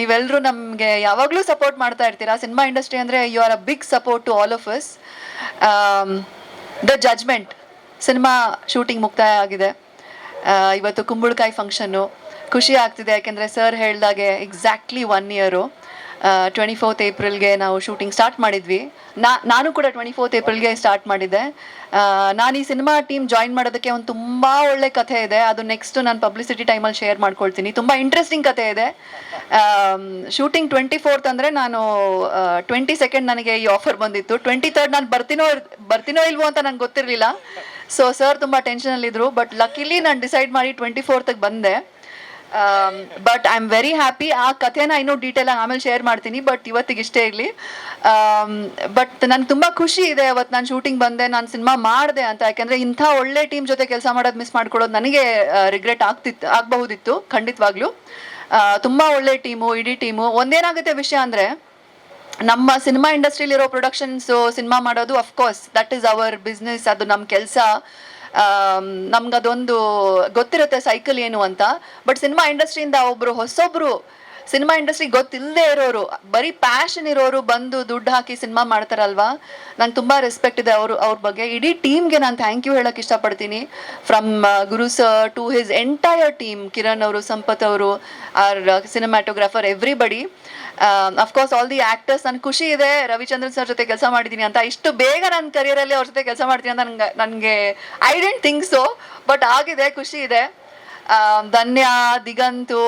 ನೀವೆಲ್ಲರೂ ನಮಗೆ ಯಾವಾಗಲೂ ಸಪೋರ್ಟ್ ಮಾಡ್ತಾ ಇರ್ತೀರಾ? ಸಿನಿಮಾ ಇಂಡಸ್ಟ್ರಿ ಅಂದರೆ you are a big support to all of us the judgement cinema shooting ಮುಕ್ತಾಯ ಆಗಿದೆ. ಇವತ್ತು ಕುಂಬಳಕಾಯಿ ಫಂಕ್ಷನ್ನು ಖುಷಿ ಆಗ್ತಿದೆ ಯಾಕೆಂದರೆ ಸರ್ ಹೇಳಿದಾಗೆ exactly one year twenty fourth ಏಪ್ರಿಲ್ಗೆ ನಾವು ಶೂಟಿಂಗ್ ಸ್ಟಾರ್ಟ್ ಮಾಡಿದ್ವಿ. ನಾ, ನಾನು ಕೂಡ ಟ್ವೆಂಟಿ ಫೋರ್ತ್ ಏಪ್ರಿಲ್ಗೆ ಸ್ಟಾರ್ಟ್ ಮಾಡಿದ್ದೆ ನಾನು ಈ ಸಿನಿಮಾ ಟೀಮ್ ಜಾಯಿನ್ ಮಾಡೋದಕ್ಕೆ ಒಂದು ತುಂಬ ಒಳ್ಳೆ ಕಥೆ ಇದೆ. ಅದು ನೆಕ್ಸ್ಟ್ ನಾನು ಪಬ್ಲಿಸಿಟಿ ಟೈಮಲ್ಲಿ ಶೇರ್ ಮಾಡ್ಕೊಳ್ತೀನಿ. ತುಂಬ ಇಂಟ್ರೆಸ್ಟಿಂಗ್ ಕಥೆ ಇದೆ. ಶೂಟಿಂಗ್ ಟ್ವೆಂಟಿ ಫೋರ್ತ್ ಅಂದರೆ ನಾನು ಟ್ವೆಂಟಿ ಸೆಕೆಂಡ್ ನನಗೆ ಈ ಆಫರ್ ಬಂದಿತ್ತು. ಟ್ವೆಂಟಿ ತರ್ಡ್ ನಾನು ಬರ್ತೀನೋ ಬರ್ತೀನೋ ಇಲ್ವೋ ಅಂತ ನಂಗೆ ಗೊತ್ತಿರಲಿಲ್ಲ. ಸೊ ಸರ್ ತುಂಬ ಟೆನ್ಷನಲ್ಲಿದ್ದರು ಬಟ್ ಲಕ್ಕಿಲಿ ನಾನು ಡಿಸೈಡ್ ಮಾಡಿ ಟ್ವೆಂಟಿ ಫೋರ್ತಗೆ ಬಂದೆ. But I am very happy ಆ ಕಥೆನ ಇನ್ನೂ ಡೀಟೇಲ್ ಆಗಿ ಆಮೇಲೆ ಶೇರ್ ಮಾಡ್ತೀನಿ ಬಟ್ ಇವತ್ತಿಗೆ ಇಷ್ಟೇ ಇರಲಿ. ಬಟ್ ನನ್ಗೆ ತುಂಬ ಖುಷಿ ಇದೆ ಅವತ್ತು ನಾನು ಶೂಟಿಂಗ್ ಬಂದೆ, ನಾನು ಸಿನಿಮಾ ಮಾಡಿದೆ ಅಂತ. ಯಾಕೆಂದರೆ ಇಂಥ ಒಳ್ಳೆ ಟೀಮ್ ಜೊತೆ ಕೆಲಸ ಮಾಡೋದು ಮಿಸ್ ಮಾಡ್ಕೊಳ್ಳೋದು ನನಗೆ ರಿಗ್ರೆಟ್ ಆಗ್ತಿತ್ತು ಆಗಬಹುದಿತ್ತು, ಖಂಡಿತವಾಗ್ಲೂ. ತುಂಬ ಒಳ್ಳೆ ಟೀಮು ಇಡೀ ಟೀಮು ಒಂದೇನಾಗುತ್ತೆ ವಿಷಯ ಅಂದರೆ, ನಮ್ಮ ಸಿನಿಮಾ ಇಂಡಸ್ಟ್ರಿಲಿರೋ ಪ್ರೊಡಕ್ಷನ್ಸು ಸಿನಿಮಾ ಮಾಡೋದು of course that is our business ಅದು ನಮ್ಮ ಕೆಲಸ. ನಮ್ಗೆ ಅದೊಂದು ಗೊತ್ತಿರುತ್ತೆ ಸೈಕಲ್ ಏನು ಅಂತ. ಬಟ್ ಸಿನಿಮಾ ಇಂಡಸ್ಟ್ರಿಯಿಂದ ಒಬ್ಬರು ಹೊಸೊಬ್ರು ಸಿನಿಮಾ ಇಂಡಸ್ಟ್ರಿ ಗೊತ್ತಿಲ್ಲದೆ ಇರೋರು, ಬರೀ ಪ್ಯಾಷನ್ ಇರೋರು ಬಂದು ದುಡ್ಡು ಹಾಕಿ ಸಿನಿಮಾ ಮಾಡ್ತಾರಲ್ವಾ? ನಂಗೆ ತುಂಬ ರೆಸ್ಪೆಕ್ಟ್ ಇದೆ ಅವರು, ಅವ್ರ ಬಗ್ಗೆ. ಇಡೀ ಟೀಮ್ಗೆ ನಾನು ಥ್ಯಾಂಕ್ ಯು ಹೇಳೋಕೆ ಇಷ್ಟಪಡ್ತೀನಿ. From Guru sir to his entire team Kiran ಅವರು, ಸಂಪತ್ ಅವರು our cinematographer everybody of course all the actors ನನ್ಗೆ ಖುಷಿ ಇದೆ, ರವಿಚಂದ್ರನ್ ಸರ್ ಜೊತೆ ಕೆಲಸ ಮಾಡಿದ್ದೀನಿ ಅಂತ. ಇಷ್ಟು ಬೇಗ ನನ್ನ ಕರಿಯರಲ್ಲಿ ಅವ್ರ ಜೊತೆ ಕೆಲಸ ಮಾಡ್ತೀನಿ ಅಂತ ನನಗೆ ನನಗೆ I don't think so but ಆಗಿದೆ, ಖುಷಿ ಇದೆ. ಧನ್ಯ, ದಿಗಂತು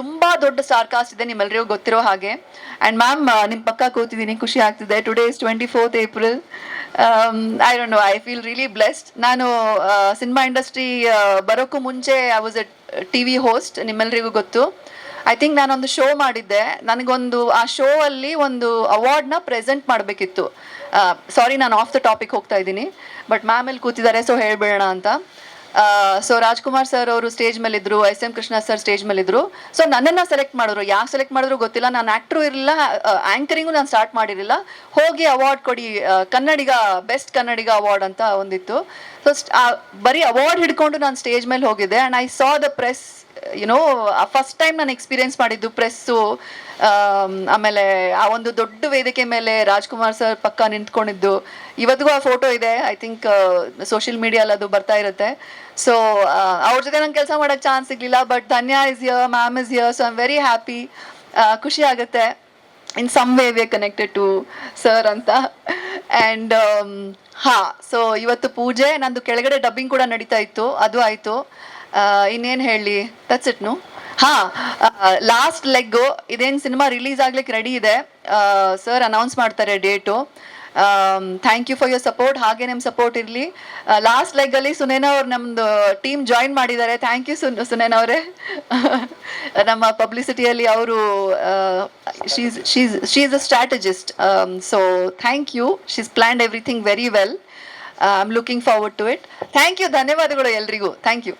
ತುಂಬಾ ದೊಡ್ಡ ಸ್ಟಾರ್ ಕಾಸ್ಟ್ ಇದೆ ನಿಮ್ಮೆಲ್ಲರಿಗೂ ಗೊತ್ತಿರೋ ಹಾಗೆ. ಆ್ಯಂಡ್ ಮ್ಯಾಮ್ ನಿಮ್ಮ ಪಕ್ಕ ಕೂತಿದ್ದೀನಿ, ಖುಷಿ ಆಗ್ತಿದೆ. Today is twenty fourth April I don't know I feel really blessed ನಾನು ಸಿನಿಮಾ ಇಂಡಸ್ಟ್ರಿ ಬರೋಕ್ಕೂ ಮುಂಚೆ I was a T V host ನಿಮ್ಮೆಲ್ಲರಿಗೂ ಗೊತ್ತು. ಐ ಥಿಂಕ್ ನಾನೊಂದು ಶೋ ಮಾಡಿದ್ದೆ. ನನಗೊಂದು, ಆ ಶೋ ಅಲ್ಲಿ ಒಂದು ಅವಾರ್ಡ್ನ ಪ್ರೆಸೆಂಟ್ ಮಾಡಬೇಕಿತ್ತು. ಸಾರಿ ನಾನು ಆಫ್ ದ ಟಾಪಿಕ್ ಹೋಗ್ತಾ ಇದ್ದೀನಿ. ಬಟ್ ಮ್ಯಾಮ್ ಇಲ್ಲಿ ಕೂತಿದ್ದಾರೆ ಸೊ ಹೇಳ್ಬಿಡೋಣ ಅಂತ. ಸೊ ರಾಜ್ಕುಮಾರ್ ಸರ್ ಅವರು stage ಮೇಲಿದ್ರು S M Krishna sir stage ಮೇಲೆ ಇದ್ರು ಸೊ ನನ್ನನ್ನ ಸೆಲೆಕ್ಟ್ ಮಾಡಿದ್ರು. ಯಾಕೆ ಸೆಲೆಕ್ಟ್ ಮಾಡಿದ್ರು ಗೊತ್ತಿಲ್ಲ. ನಾನು ಆ್ಯಕ್ಟ್ರು ಇರಲಿಲ್ಲ. ಆ್ಯಂಕರಿಂಗು ನಾನು ಸ್ಟಾರ್ಟ್ ಮಾಡಿರಲಿಲ್ಲ. ಹೋಗಿ ಅವಾರ್ಡ್ ಕೊಡಿ ಕನ್ನಡಿಗ ಬೆಸ್ಟ್ ಕನ್ನಡಿಗ ಅವಾರ್ಡ್ ಅಂತ ಒಂದಿತ್ತು. ಸೊ ಬರೀ ಅವಾರ್ಡ್ ಹಿಡ್ಕೊಂಡು ನಾನು ಸ್ಟೇಜ್ ಮೇಲೆ ಹೋಗಿದ್ದೆ. And I saw the press you know first time ನಾನು ಎಕ್ಸ್ಪೀರಿಯನ್ಸ್ ಮಾಡಿದ್ದು ಪ್ರೆಸ್ಸು ಆಮೇಲೆ ಆ ಒಂದು ದೊಡ್ಡ ವೇದಿಕೆ ಮೇಲೆ ರಾಜ್ಕುಮಾರ್ ಸರ್ ಪಕ್ಕ ನಿಂತ್ಕೊಂಡಿದ್ದು. ಇವತ್ತಿಗೂ ಆ ಫೋಟೋ ಇದೆ. ಐ ಥಿಂಕ್ ಸೋಷಿಯಲ್ ಮೀಡಿಯಲ್ಲಿ ಅದು ಬರ್ತಾ ಇರುತ್ತೆ. ಸೊ ಅವ್ರ ಜೊತೆ ನಂಗೆ ಕೆಲಸ ಮಾಡೋಕ್ಕೆ ಚಾನ್ಸ್ ಸಿಗಲಿಲ್ಲ but Dhanya is here ma'am is here so I very happy ಖುಷಿ ಆಗುತ್ತೆ. In some way we connected to sir ಅಂತ. ಆ್ಯಂಡ್ ಹಾ ಸೊ ಇವತ್ತು ಪೂಜೆ, ನಂದು ಕೆಳಗಡೆ ಡಬ್ಬಿಂಗ್ ಕೂಡ ನಡೀತಾ ಇತ್ತು. ಅದು ಆಯಿತು. ಇನ್ನೇನು ಹೇಳಿ? ದಟ್ಸ್ ಇಟ್ ನು ಹಾ ಲಾಸ್ಟ್ ಲೆಗ್ ಇದೇನು ಸಿನಿಮಾ ರಿಲೀಸ್ ಆಗ್ಲಿಕ್ಕೆ ರೆಡಿ ಇದೆ. ಸರ್ ಅನೌನ್ಸ್ ಮಾಡ್ತಾರೆ date thank you for your support ಹಾಗೆ ನಿಮ್ಮ ಸಪೋರ್ಟ್ ಇರಲಿ. ಲಾಸ್ಟ್ ಲೆಗ್ಗಲ್ಲಿ ಸುನೇನ ಅವ್ರು ನಮ್ಮದು ಟೀಮ್ ಜಾಯಿನ್ ಮಾಡಿದ್ದಾರೆ. ಥ್ಯಾಂಕ್ ಯು ಸುನ್, ಸುನೇನ ಅವರೇ. ನಮ್ಮ ಪಬ್ಲಿಸಿಟಿಯಲ್ಲಿ ಅವರು she's she's a strategist so thank you she's planned everything very well I am looking forward to it thank you ಧನ್ಯವಾದಗಳು ಎಲ್ರಿಗೂ. Thank you